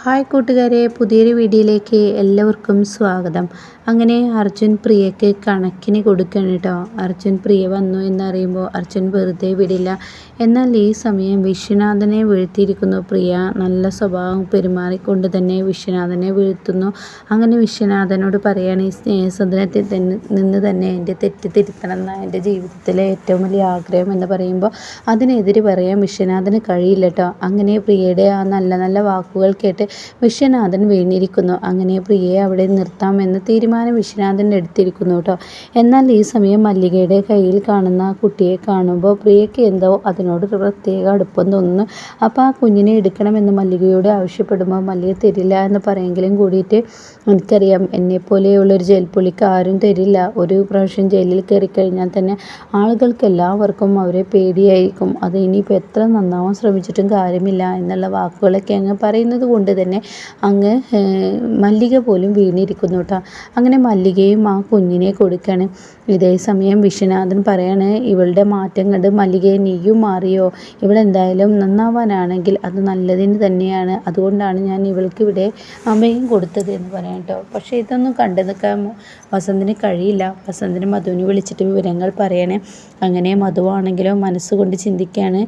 Hi കൂട്ടുകാരെ പുതിയൊരു വീഡിയോയിലേക്ക് എല്ലാവർക്കും സ്വാഗതം. അങ്ങനെ അർജുൻ പ്രിയക്ക് കണക്കിന് കൊടുക്കണം കേട്ടോ. അർജുൻ പ്രിയ വന്നു എന്നറിയുമ്പോൾ അർജുൻ വെറുതെ വിടില്ല. എന്നാൽ ഈ സമയം വിശ്വനാഥനെ വീഴ്ത്തിയിരിക്കുന്നു. പ്രിയ നല്ല സ്വഭാവം പെരുമാറിക്കൊണ്ട് തന്നെ വിശ്വനാഥനെ വീഴ്ത്തുന്നു. അങ്ങനെ വിശ്വനാഥനോട് പറയാണ് ഈ സ്നേഹസദനത്തിൽ തന്നെ നിന്ന് തന്നെ എന്റെ തെറ്റ് തിരുത്തണം എന്ന എന്റെ ജീവിതത്തിലെ ഏറ്റവും വലിയ ആഗ്രഹം എന്ന് പറയുമ്പോൾ അതിനെതിരെ പറയാൻ വിശ്വനാഥന് കഴിയില്ല കേട്ടോ. അങ്ങനെ പ്രിയയുടെ ആ നല്ല നല്ല വാക്കുകൾ കേട്ട് വിശ്വനാഥൻ വീണിരിക്കുന്നു. അങ്ങനെ പ്രിയയെ അവിടെ നിർത്താമെന്ന് തീരുമാനം വിശ്വനാഥന്റെ എടുത്തിരിക്കുന്നു കേട്ടോ. എന്നാൽ ഈ സമയം മല്ലികയുടെ കയ്യിൽ കാണുന്ന കുട്ടിയെ കാണുമ്പോൾ പ്രിയയ്ക്ക് എന്തോ അതിനോട് പ്രത്യേക അടുപ്പം തോന്നുന്നു. അപ്പോൾ ആ കുഞ്ഞിനെ എടുക്കണമെന്ന് മല്ലികയോട് ആവശ്യപ്പെടുമ്പോൾ മല്ലിക തരില്ല എന്ന് പറയെങ്കിലും കൂടിയിട്ട് എനിക്കറിയാം എന്നെപ്പോലെയുള്ളൊരു ജയിൽപ്പുള്ളിക്ക് ആരും തരില്ല. ഒരു പ്രാവശ്യം ജയിലിൽ കയറി കഴിഞ്ഞാൽ തന്നെ ആളുകൾക്ക് എല്ലാവർക്കും അവരെ പേടിയായിരിക്കും. അത് ഇനിയിപ്പോൾ എത്ര നന്നാവാൻ ശ്രമിച്ചിട്ടും കാര്യമില്ല എന്നുള്ള വാക്കുകളൊക്കെ അങ്ങ് പറയുന്നത് കൊണ്ട് തന്നെ അങ്ങ് മല്ലിക പോലും വീണിരിക്കുന്നു കേട്ടോ. അങ്ങനെ മല്ലികയും ആ കുഞ്ഞിനെ കൊടുക്കുകയാണ് ഇതേ സമയം വിശ്വനാഥൻ പറയാണ് ഇവളുടെ മാറ്റം കണ്ട് മല്ലികയെ നീയും മാറിയോ? ഇവളെന്തായാലും നന്നാവാനാണെങ്കിൽ അത് നല്ലതിന് തന്നെയാണ്. അതുകൊണ്ടാണ് ഞാൻ ഇവൾക്ക് ഇവിടെ അമ്മയും കൊടുത്തത് എന്ന് പറയാം കേട്ടോ. പക്ഷേ ഇതൊന്നും കണ്ടു നിൽക്കാൻ വസന്തിന് കഴിയില്ല. വസന്തിന് മധുവിനെ വിളിച്ചിട്ട് വിവരങ്ങൾ പറയണേ. അങ്ങനെ മധുവാണെങ്കിലോ മനസ്സുകൊണ്ട് ചിന്തിക്കുകയാണ്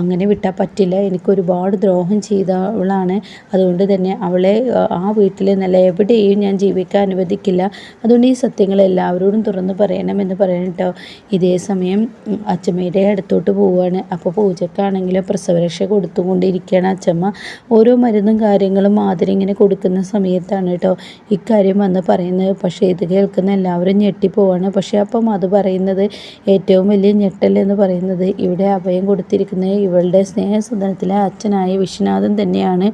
അങ്ങനെ വിട്ടാൽ പറ്റില്ല. എനിക്ക് ഒരുപാട് ദ്രോഹം ചെയ്തവളാണ്. അതുകൊണ്ട് തന്നെ അവളെ ആ വീട്ടിൽ നല്ല എവിടെയും ഞാൻ ജീവിക്കാൻ അനുവദിക്കില്ല. അതുകൊണ്ട് ഈ സത്യങ്ങൾ എല്ലാവരോടും തുറന്നു പറയണമെന്ന് പറയണം കേട്ടോ ഇതേ സമയം അച്ചമ്മയുടെ അടുത്തോട്ട് പോവുകയാണ്. അപ്പോൾ പൂജക്കാണെങ്കിലും പ്രസവരക്ഷ കൊടുത്തുകൊണ്ടിരിക്കുകയാണ് അച്ചമ്മ. ഓരോ മരുന്നും കാര്യങ്ങളും മാതിരി ഇങ്ങനെ കൊടുക്കുന്ന സമയത്താണ് കേട്ടോ ഇക്കാര്യം വന്ന് പറയുന്നത്. പക്ഷേ ഇത് കേൾക്കുന്ന എല്ലാവരും ഞെട്ടിപ്പോവാണ്. പക്ഷേ അപ്പം അത് പറയുന്നത് ഏറ്റവും വലിയ ഞെട്ടൽ എന്ന് പറയുന്നത് ഇവിടെ അഭയം കൊടുത്തിരിക്കുന്നത് ഇവളുടെ സ്നേഹസദനത്തിലെ അച്ഛനായ വിശ്വനാഥൻ തന്നെയാണ്.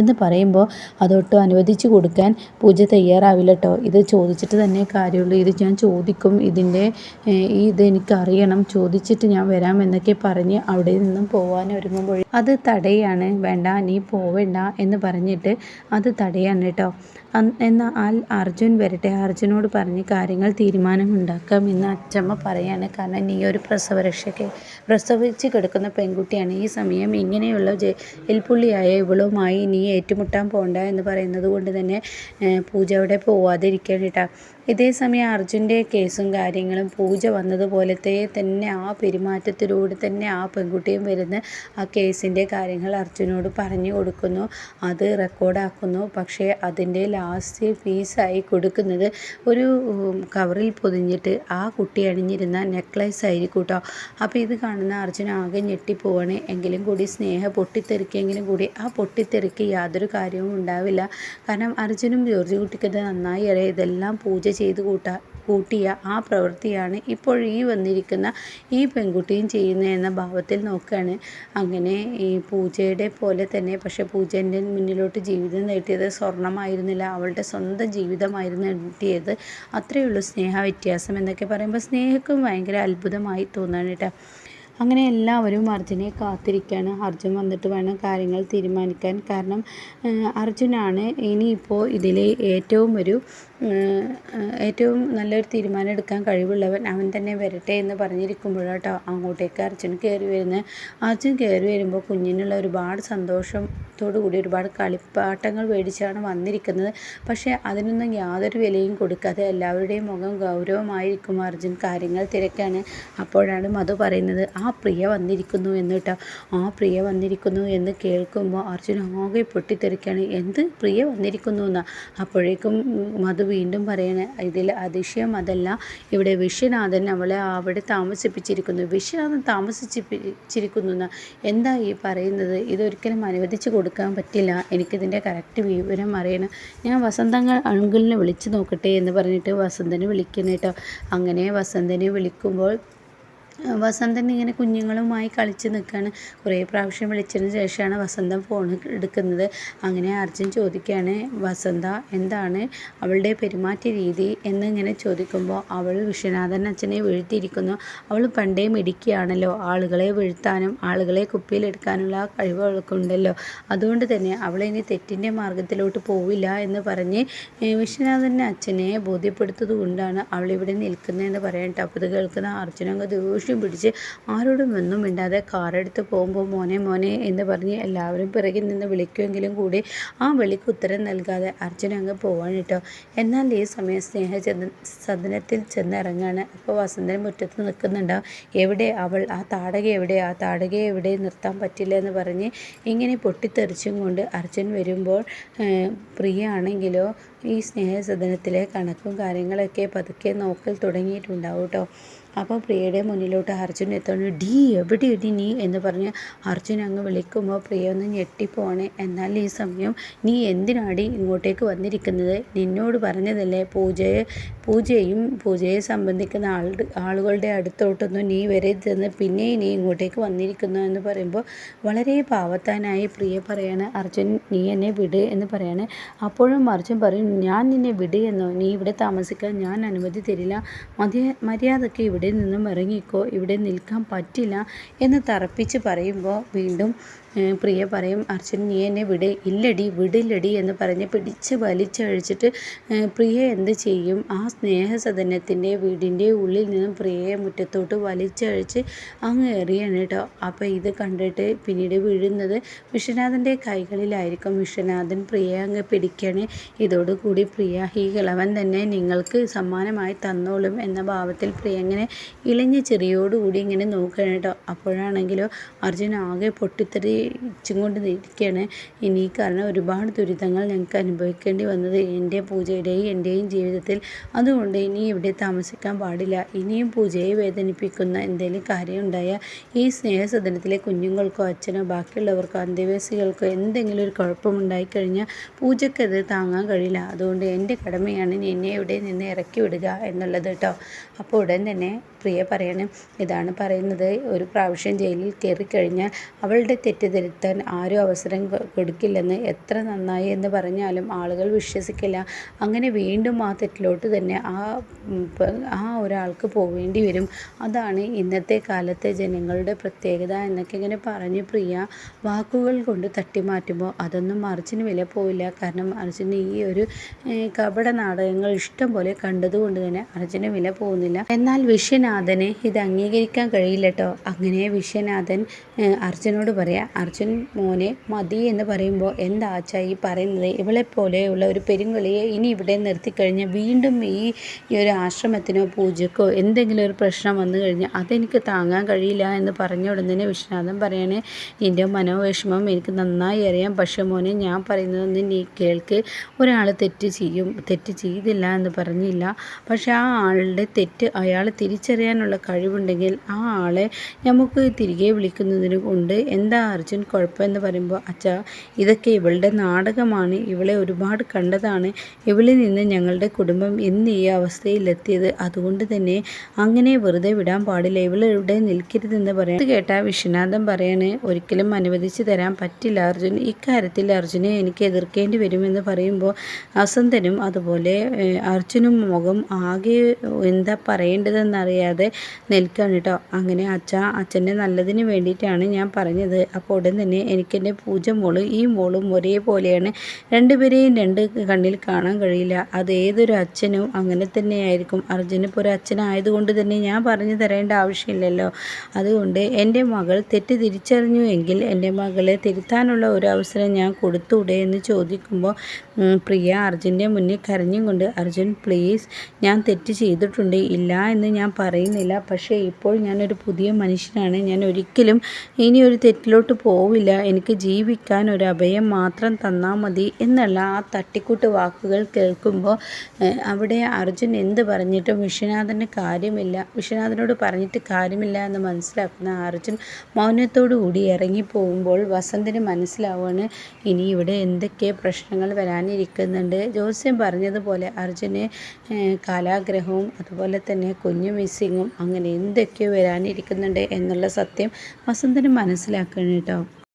എന്ന് പറയുമ്പോൾ അതൊട്ടും അനുവദിച്ചു കൊടുക്കാൻ പൂജ തയ്യാറാവില്ല കേട്ടോ ഇത് ചോദിച്ചിട്ട് തന്നെ കാര്യമുള്ളൂ. ഇത് ഞാൻ ചോദിക്കും. ഇതിന്റെ ഈ ഇത് എനിക്കറിയണം. ചോദിച്ചിട്ട് ഞാൻ വരാം എന്നൊക്കെ പറഞ്ഞ് അവിടെ നിന്നും പോകാൻ ഒരുങ്ങുമ്പോൾ അത് തടയാണ്. വേണ്ട നീ പോവേണ്ട എന്ന് പറഞ്ഞിട്ട് അത് തടയാണ് കേട്ടോ. എന്നാൽ അർജുൻ വരട്ടെ. അർജുനോട് പറഞ്ഞ് കാര്യങ്ങൾ തീരുമാനമുണ്ടാക്കാം എന്ന് അച്ചമ്മ പറയാണ്. കാരണം നീ ഒരു പ്രസവരക്ഷയ്ക്ക് പ്രസവിച്ച് കിടക്കുന്ന പെൺകുട്ടിയാണ്. ഈ സമയം ഇങ്ങനെയുള്ള ജയിൽപ്പുള്ളിയായ ഇവളുമായി നീ ഏറ്റുമുട്ടാൻ പോണ്ട എന്ന് പറയുന്നത് കൊണ്ട് തന്നെ പൂജ അവിടെ പോവാതിരിക്കാൻ കേട്ടോ ഇതേസമയം അർജുന്റെ കേസും കാര്യങ്ങളും പൂജ വന്നതുപോലത്തെ തന്നെ ആ പെരുമാറ്റത്തിലൂടെ തന്നെ ആ പെൺകുട്ടിയും വരുന്ന ആ കേസിന്റെ കാര്യങ്ങൾ അർജുനോട് പറഞ്ഞു കൊടുക്കുന്നു. അത് റെക്കോർഡാക്കുന്നു. പക്ഷേ അതിന്റെ ലാസ്റ്റ് ഫീസായി കൊടുക്കുന്നത് ഒരു കവറിൽ പൊതിഞ്ഞിട്ട് ആ കുട്ടി അണിഞ്ഞിരുന്ന നെക്ലൈസ് ആയിരിക്കും കേട്ടോ അപ്പോൾ ഇത് കാണുന്ന അർജുൻ ആകെ ഞെട്ടിപ്പോവാണ്. എങ്കിലും കൂടി സ്നേഹ പൊട്ടിത്തെറിക്കെങ്കിലും കൂടി ആ പൊട്ടിത്തെറിക്ക് യാതൊരു കാര്യവും ഉണ്ടാവില്ല. കാരണം അർജുനും ജോർജ് കുട്ടിക്കത് നന്നായി അറിയാം. ഇതെല്ലാം പൂജ ചെയ്ത് കൂട്ടാ കൂട്ടിയ ആ പ്രവൃത്തിയാണ് ഇപ്പോൾ ഈ വന്നിരിക്കുന്ന ഈ പെൺകുട്ടിയും ചെയ്യുന്നത് എന്ന ഭാവത്തിൽ നോക്കുകയാണ്. അങ്ങനെ ഈ പൂജയുടെ പോലെ തന്നെ പക്ഷെ പൂജന്റെ മുന്നിലോട്ട് ജീവിതം നീട്ടിയത് സ്വർണമായിരുന്നില്ല അവളുടെ സ്വന്തം ജീവിതമായിരുന്നു നീട്ടിയത്. അത്രയുള്ളൂ സ്നേഹ വ്യത്യാസം എന്നൊക്കെ പറയുമ്പോൾ സ്നേഹക്കും ഭയങ്കര അത്ഭുതമായി തോന്നുകയാണ് കേട്ടോ. അങ്ങനെ എല്ലാവരും അർജുനെ കാത്തിരിക്കുകയാണ്. അർജുൻ വന്നിട്ട് വേണം കാര്യങ്ങൾ തീരുമാനിക്കാൻ. കാരണം അർജുനാണ് ഇനിയിപ്പോൾ ഇതിലെ ഏറ്റവും ഒരു ഏറ്റവും നല്ലൊരു തീരുമാനം എടുക്കാൻ കഴിവുള്ളവൻ അവൻ തന്നെ വരട്ടെ എന്ന് പറഞ്ഞിരിക്കുമ്പോഴാട്ടോ അങ്ങോട്ടേക്ക് അർജുൻ കയറി വരുന്നത്. അർജുൻ കയറി വരുമ്പോൾ കുഞ്ഞിനുള്ള ഒരുപാട് സന്തോഷത്തോടു കൂടി ഒരുപാട് കളിപ്പാട്ടങ്ങൾ മേടിച്ചാണ് വന്നിരിക്കുന്നത്. പക്ഷേ അതിനൊന്നും യാതൊരു വിലയും കൊടുക്കാതെ എല്ലാവരുടെയും മുഖം ഗൗരവമായിരിക്കും അർജുൻ കാര്യങ്ങൾ തിരക്കാണ്. അപ്പോഴാണ് മധു പറയുന്നത് ആ പ്രിയ വന്നിരിക്കുന്നു എന്ന് കേട്ടോ ആ പ്രിയ വന്നിരിക്കുന്നു എന്ന് കേൾക്കുമ്പോൾ അർജുൻ ആകെ പൊട്ടിത്തെറിക്കാണ്. എന്ത്? പ്രിയ വന്നിരിക്കുന്നു എന്നാ? അപ്പോഴേക്കും മധു വീണ്ടും പറയുന്നത് ഇതിൽ അതിശയം അതല്ല. ഇവിടെ വിശ്വനാഥൻ അവളെ അവിടെ താമസിപ്പിച്ചിരിക്കുന്നു. വിശ്വനാഥൻ താമസിച്ചിരിക്കുന്നു എന്താ ഈ പറയുന്നത്? ഇതൊരിക്കലും അനുവദിച്ചു കൊടുക്കാൻ പറ്റില്ല. എനിക്കിതിന്റെ കറക്റ്റ് വിവരം അറിയണം. ഞാൻ വസന്തങ്ങൾ അങ്കിളിനെ വിളിച്ചു നോക്കട്ടെ എന്ന് പറഞ്ഞിട്ട് വസന്തനെ വിളിക്കണം കേട്ടോ. അങ്ങനെ വസന്തനെ വിളിക്കുമ്പോൾ വസന്തൻ ഇങ്ങനെ കുഞ്ഞുങ്ങളുമായി കളിച്ച് നിൽക്കുകയാണ് കുറേ പ്രാവശ്യം വിളിച്ചതിന് ശേഷമാണ് വസന്തൻ ഫോൺ എടുക്കുന്നത്. അങ്ങനെ അർജുൻ ചോദിക്കുകയാണ് വസന്ത എന്താണ് അവളുടെ പെരുമാറ്റ രീതി? എന്നിങ്ങനെ ചോദിക്കുമ്പോൾ അവൾ വിശ്വനാഥൻ അച്ഛനെ വീഴ്ത്തിയിരിക്കുന്നു. അവൾ പണ്ടേ മിടിക്കുകയാണല്ലോ ആളുകളെ വീഴ്ത്താനും ആളുകളെ കുപ്പിയിലെടുക്കാനുള്ള കഴിവ് അവൾക്കുണ്ടല്ലോ. അതുകൊണ്ട് തന്നെ അവളിനി തെറ്റിന്റെ മാർഗത്തിലോട്ട് പോവില്ല എന്ന് പറഞ്ഞ് വിശ്വനാഥന്റെ അച്ഛനെ ബോധ്യപ്പെടുത്തത് കൊണ്ടാണ് അവളിവിടെ നിൽക്കുന്നതെന്ന് പറയട്ടെ അപ്പോൾ ഇത് കേൾക്കുന്ന അർജുനങ്ങ് ദേഷ്യം പിടിച്ച് ആരോടും ഒന്നും മിണ്ടാതെ കാറെടുത്ത് പോകുമ്പോൾ മോനെ മോനെ എന്ന് പറഞ്ഞ് എല്ലാവരും പിറകിൽ നിന്ന് വിളിക്കുമെങ്കിലും കൂടി ആ വിളിക്ക് ഉത്തരം നൽകാതെ അർജുൻ അങ്ങ് പോവാണ് കേട്ടോ. എന്നാൽ ഈ സമയം സ്നേഹ സദനത്തിൽ ചെന്നിറങ്ങാണ്. അപ്പോൾ വസന്തൻ മുറ്റത്ത് നിൽക്കുന്നുണ്ടാവും എവിടെ? അവൾ ആ താടക എവിടെ? ആ താടക എവിടെ? നിർത്താൻ പറ്റില്ല എന്ന് പറഞ്ഞ് ഇങ്ങനെ പൊട്ടിത്തെറിച്ചും കൊണ്ട് അർജുൻ വരുമ്പോൾ പ്രിയ ആണെങ്കിലോ ഈ സ്നേഹസദനത്തിലെ കണക്കും കാര്യങ്ങളൊക്കെ പതുക്കെ നോക്കൽ തുടങ്ങിയിട്ടുണ്ടാവും കേട്ടോ അപ്പോൾ പ്രിയയുടെ മുന്നിലോട്ട് അർജുൻ എത്തുന്നു. ഡി എവിടെ ഇടി നീ? എന്ന് പറഞ്ഞ് അർജുൻ അങ്ങ് വിളിക്കുമ്പോൾ പ്രിയ ഒന്ന് ഞെട്ടിപ്പോണേ. എന്നാൽ ഈ സമയം നീ എന്തിനാടി ഇങ്ങോട്ടേക്ക് വന്നിരിക്കുന്നത്? നിന്നോട് പറഞ്ഞതല്ലേ പൂജയെ പൂജയും പൂജയെ സംബന്ധിക്കുന്ന ആൾ ആളുകളുടെ അടുത്തോട്ടൊന്നും നീ വരരുതെന്ന് പിന്നെ നീ ഇങ്ങോട്ടേക്ക് വന്നിരിക്കുന്നു എന്ന് പറയുമ്പോൾ വളരെ പാവത്താനായി പ്രിയ പറയാണ് അർജുൻ നീ എന്നെ വിട് എന്ന് പറയാണ്. അപ്പോഴും അർജുൻ പറയും ഞാൻ നിന്നെ വിടുകയെന്നോ നീ ഇവിടെ താമസിക്കാൻ ഞാൻ അനുമതി തരില്ല. മതിയ മര്യാദയ്ക്ക് ഇവിടെ നിന്നും ഇറങ്ങിക്കോ. ഇവിടെ നിൽക്കാൻ പറ്റില്ല എന്ന് തറപ്പിച്ച് പറയുമ്പോൾ വീണ്ടും പ്രിയ പറയും അർച്ചൻ നീ എന്നെ വിട് ഇല്ലടി വിടില്ലടി എന്ന് പറഞ്ഞ് പിടിച്ച് വലിച്ചഴിച്ചിട്ട് പ്രിയ എന്ത് ചെയ്യും? ആ സ്നേഹസദനത്തിന്റെ വീടിന്റെ ഉള്ളിൽ നിന്നും പ്രിയയെ മുറ്റത്തോട്ട് വലിച്ചഴിച്ച് അങ്ങ് എറിയാണ് കേട്ടോ അപ്പോൾ ഇത് കണ്ടിട്ട് പിന്നീട് വീഴുന്നത് വിശ്വനാഥന്റെ കൈകളിലായിരിക്കും. വിശ്വനാഥൻ പ്രിയ അങ്ങ് പിടിക്കണേ. ഇതോടുകൂടി പ്രിയ. ഈ കിളവൻ തന്നെ നിങ്ങൾക്ക് സമ്മാനമായി തന്നോളും എന്ന ഭാവത്തിൽ പ്രിയ ഇങ്ങനെ ഇളഞ്ഞ ചെറിയോടുകൂടി ഇങ്ങനെ നോക്കണം കേട്ടോ. അപ്പോഴാണെങ്കിലോ അർജുൻ ആകെ പൊട്ടിത്തെറി കൊണ്ട് ഇരിക്കുകയാണ് ഇനി കാരണം ഒരുപാട് ദുരിതങ്ങൾ ഞങ്ങൾക്ക് അനുഭവിക്കേണ്ടി വന്നത് എന്റെ പൂജയുടെയും എന്റെയും ജീവിതത്തിൽ. അതുകൊണ്ട് ഇനി ഇവിടെ താമസിക്കാൻ പാടില്ല. ഇനിയും പൂജയെ വേദനിപ്പിക്കുന്ന എന്തെങ്കിലും കാര്യം ഉണ്ടായാൽ ഈ സ്നേഹസദനത്തിലെ കുഞ്ഞുങ്ങൾക്കോ അച്ഛനോ ബാക്കിയുള്ളവർക്കോ അന്തേവാസികൾക്കോ എന്തെങ്കിലും ഒരു കുഴപ്പമുണ്ടായിക്കഴിഞ്ഞാൽ പൂജയ്ക്കത് താങ്ങാൻ കഴിയില്ല. അതുകൊണ്ട് എന്റെ കടമയാണ് നിന്നെ ഇവിടെ നിന്ന് ഇറക്കി വിടുക എന്നുള്ളത് കേട്ടോ. അപ്പോൾ ഉടൻ തന്നെ പ്രിയ പറയണം ഇതാണ് പറയുന്നത്. ഒരു പ്രാവശ്യം ജയിലിൽ കയറിക്കഴിഞ്ഞാൽ അവളുടെ തെറ്റ് തിരുത്താൻ ആരും അവസരം കൊടുക്കില്ലെന്ന് എത്ര നന്നായി എന്ന് പറഞ്ഞാലും ആളുകൾ വിശ്വസിക്കില്ല. അങ്ങനെ വീണ്ടും ആ തെറ്റിലോട്ട് തന്നെ ആ ആ ഒരാൾക്ക് പോവേണ്ടി വരും. അതാണ് ഇന്നത്തെ കാലത്തെ ജനങ്ങളുടെ പ്രത്യേകത എന്നൊക്കെ ഇങ്ങനെ പറഞ്ഞു പ്രിയ വാക്കുകൾ കൊണ്ട് തട്ടിമാറ്റുമ്പോൾ അതൊന്നും അർജുന് വില പോവില്ല. കാരണം അർജുന് ഈ ഒരു കപട നാടകങ്ങൾ ഇഷ്ടം പോലെ കണ്ടതുകൊണ്ട് തന്നെ അർജുന വില പോകുന്നില്ല. എന്നാൽ വിശ്വനാഥന് ഇത് അംഗീകരിക്കാൻ കഴിയില്ല കേട്ടോ അങ്ങനെ വിശ്വനാഥൻ അർജുനോട് പറയാം അർജുൻ മോനെ മതി എന്ന് പറയുമ്പോൾ എന്താ അച്ഛാ ഈ പറയുന്നത്? ഇവളെ പോലെയുള്ള ഒരു പെരുങ്കളിയെ ഇനി ഇവിടെ നിർത്തിക്കഴിഞ്ഞാൽ വീണ്ടും ഈ ഒരു ആശ്രമത്തിനോ പൂജക്കോ എന്തെങ്കിലും ഒരു പ്രശ്നം വന്നു കഴിഞ്ഞാൽ അതെനിക്ക് താങ്ങാൻ കഴിയില്ല എന്ന് പറഞ്ഞ ഉടനെ വിശ്വനാഥൻ പറയണേ നിന്റെ മനോവിഷമം എനിക്ക് നന്നായി അറിയാം. പക്ഷേ മോനെ ഞാൻ പറയുന്നതൊന്നും നീ കേൾക്ക്. ഒരാൾ തെറ്റ് ചെയ്യും തെറ്റ് ചെയ്തില്ല എന്ന് പറഞ്ഞില്ല. പക്ഷെ ആ ആളുടെ തെറ്റ് അയാൾ തിരിച്ചറിയാനുള്ള കഴിവുണ്ടെങ്കിൽ ആ ആളെ നമുക്ക് തിരികെ വിളിക്കുന്നതിന് കൊണ്ട് എന്താ അർജുൻ കുഴപ്പമെന്ന് പറയുമ്പോൾ അച്ഛാ ഇതൊക്കെ ഇവളുടെ നാടകമാണ്. ഇവളെ ഒരുപാട് കണ്ടതാണ്. ഇവളിൽ നിന്ന് ഞങ്ങളുടെ കുടുംബം ഇന്ന് ഈ അവസ്ഥയിലെത്തിയത്. അതുകൊണ്ട് തന്നെ അങ്ങനെ വെറുതെ വിടാൻ പാടില്ല. ഇവളിവിടെ നിൽക്കരുതെന്ന് പറയാം. കേട്ടാ വിശ്വനാഥൻ പറയാണ് ഒരിക്കലും അനുവദിച്ചു തരാൻ പറ്റില്ല അർജുൻ. ഇക്കാര്യത്തിൽ അർജുനെ എനിക്ക് എതിർക്കേണ്ടി വരുമെന്ന് പറയുമ്പോൾ അസന്തനും അതുപോലെ അർജുനും മുഖം ആകെ എന്താ പറയേണ്ടതെന്നറിയാതെ നിൽക്കുകയാണ് കേട്ടോ. അങ്ങനെ അച്ഛ അച്ഛന്റെ നല്ലതിന് വേണ്ടിയിട്ടാണ് ഞാൻ പറഞ്ഞത്. അപ്പോൾ ഉടൻ തന്നെ എനിക്കെന്റെ പൂജ മോൾ ഈ മോളും ഒരേപോലെയാണ്. രണ്ടുപേരെയും രണ്ട് കണ്ണിൽ കാണാൻ കഴിയില്ല. അത് ഏതൊരു അച്ഛനും അങ്ങനെ തന്നെയായിരിക്കും. അർജുനിപ്പോൾ ഒരു അച്ഛനായതുകൊണ്ട് തന്നെ ഞാൻ പറഞ്ഞു തരേണ്ട ആവശ്യമില്ലല്ലോ. അതുകൊണ്ട് എന്റെ മകൾ തെറ്റ് തിരിച്ചറിഞ്ഞു എങ്കിൽ എന്റെ മകളെ തിരുത്താനുള്ള ഒരു അവസരം ഞാൻ കൊടുത്തൂടെ എന്ന് ചോദിക്കുമ്പോൾ പ്രിയ അർജുന്റെ മുന്നിൽ കരഞ്ഞും കൊണ്ട് അർജുൻ പ്ലീസ് ഞാൻ തെറ്റ് ചെയ്തിട്ടുണ്ട്. ഇല്ല എന്ന് ഞാൻ പറയുന്നില്ല. പക്ഷേ ഇപ്പോൾ ഞാനൊരു പുതിയ മനുഷ്യനാണ്. ഞാൻ ഒരിക്കലും ഇനി ഒരു തെറ്റിലോട്ട് പോവില്ല. എനിക്ക് ജീവിക്കാൻ ഒരു അഭയം മാത്രം തന്നാൽ മതി എന്നുള്ള ആ തട്ടിക്കൂട്ട് വാക്കുകൾ കേൾക്കുമ്പോൾ അവിടെ അർജുൻ എന്ത് പറഞ്ഞിട്ടും വിശ്വനാഥന് കാര്യമില്ല. വിശ്വനാഥനോട് പറഞ്ഞിട്ട് കാര്യമില്ല എന്ന് മനസ്സിലാക്കുന്ന അർജുൻ മൗനത്തോടു കൂടി ഇറങ്ങി ഇറങ്ങിപ്പോകുമ്പോൾ വസന്തിന് മനസ്സിലാവുകയാണ് ഇനി ഇവിടെ എന്തൊക്കെ പ്രശ്നങ്ങൾ വരാനിരിക്കുന്നുണ്ട്? ജോസ്യം പറഞ്ഞതുപോലെ അർജുന് കാലാഗ്രഹവും അതുപോലെ തന്നെ കുഞ്ഞു മിസ്സിങ്ങും അങ്ങനെ എന്തൊക്കെയോ വരാനിരിക്കുന്നുണ്ട് എന്നുള്ള സത്യം വസന്തന് മനസ്സിലാക്കണം കേട്ടോ.